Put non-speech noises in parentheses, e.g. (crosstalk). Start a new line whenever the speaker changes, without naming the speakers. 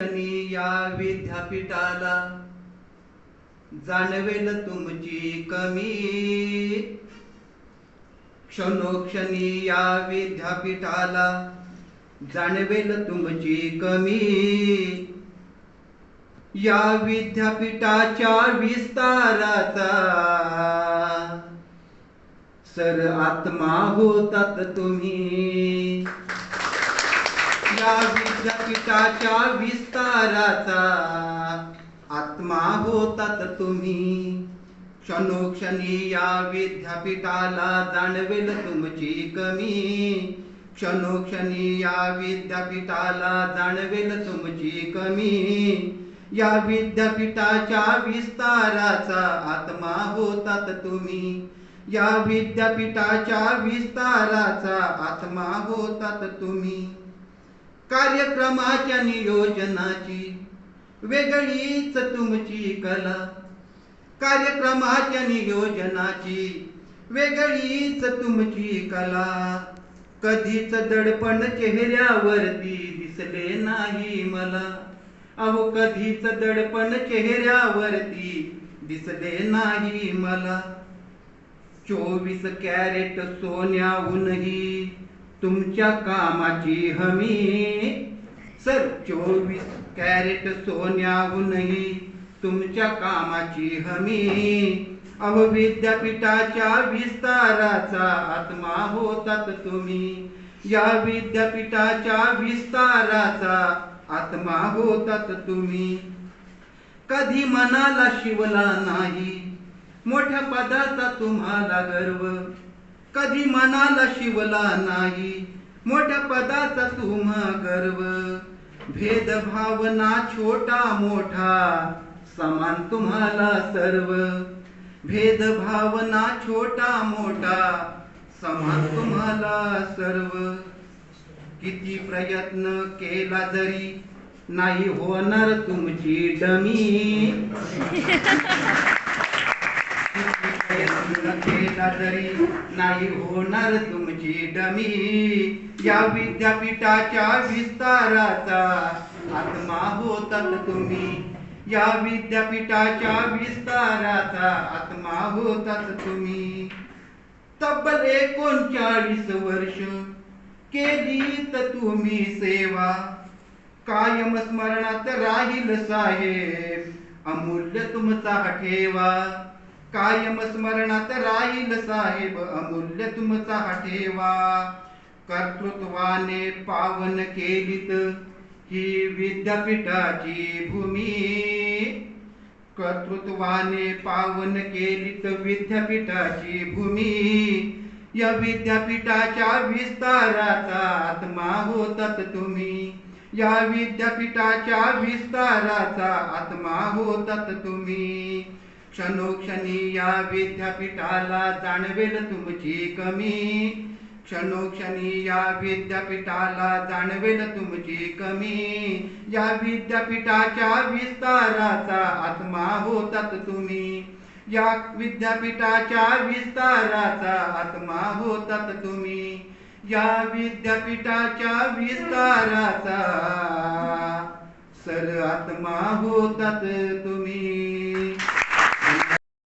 या विद्यापीठाला जाणवेल तुमची कमी. क्षणोक्षणी या विद्यापीठाला जाणवेल तुमची कमी. या विद्यापीठाच्या विस्ताराचा सर आत्मा होतात तुम्ही. या विद्यापीठाच्या विस्ताराचा. आत्मा होतात तुम्ही. क्षणोक्षणी या विद्यापीठाला जाणवेल तुमची कमी. क्षणोक्षणी या विद्यापीठाला जाणवेल तुमची कमी. या विद्यापीठाच्या विस्ताराचा आत्मा होतात तुम्ही. या विद्यापीठाच्या विस्ताराचा आत्मा होतात तुम्ही. कार्यक्रमाच्या नियोजनाची वेगळीच तुमची कला. कार्यक्रमाच्या नियोजनाची वेगळीच तुमची कला. कधीच दडपण चेहऱ्यावरती दिसले नाही मला. अहो कधीच दडपण चेहऱ्यावरती दिसले नाही मला. चोवीस कॅरेट सोन्याहूनही तुमच्या कामाची हमी. सर चोवीस कॅरेट सोन्याहूनही तुमच्या कामाची हमी. अहो विद्यापीठाच्या विस्ताराचा आत्मा होतात तुम्ही. या विद्यापीठाच्या विस्ताराचा आत्मा होतात तुम्ही. कधी मनाला शिवला नाही मोठ्या पदाचा तुम्हाला गर्व. कधी मनाला शिवला नाही. मोठ्या पदाचा तुम गर्व भेदभावना छोटा मोठा समान तुम्हाला सर्व. भेदभावना छोटा मोठा समान तुम्हाला सर्व. किती प्रयत्न केला जरी नाही होणार तुमची डमी. (laughs) प्रयत्न केला तरी नाही होणार तुमची डमी. या विद्यापीठाच्या विस्ताराचा आत्मा होतात तुम्ही. या विद्यापीठाच्या विस्ताराचा आत्मा होतात तुम्ही. तब्बल एकोणचाळीस वर्ष केलीत तुम्ही सेवा. कायम स्मरणात राहील साहेब. अमूल्य तुमचा ठेवा. कायम स्मरणात राहील साहेब अमूल्य तुमचा ठेवा. कर्तृत्वाने पावन केलीत ही विद्यापीठाची भूमी. कर्तृत्वाने पावन केलीत विद्यापीठाची भूमी. या विद्यापीठाच्या विस्ताराचा आत्मा होतात तुम्ही. या विद्यापीठाच्या विस्ताराचा आत्मा होतात तुम्ही. क्षणोक्षणी या विद्यापीठाला जाणवेल तुमची कमी. क्षणोक्षणी या विद्यापीठाला जाणवेल तुमची कमी. या विद्यापीठाच्या विस्ताराचा आत्मा होतात तुम्ही. या विद्यापीठाच्या विस्ताराचा आत्मा होतात तुम्ही. या विद्यापीठाच्या विस्ताराचा सर आत्मा होतात तुम्ही.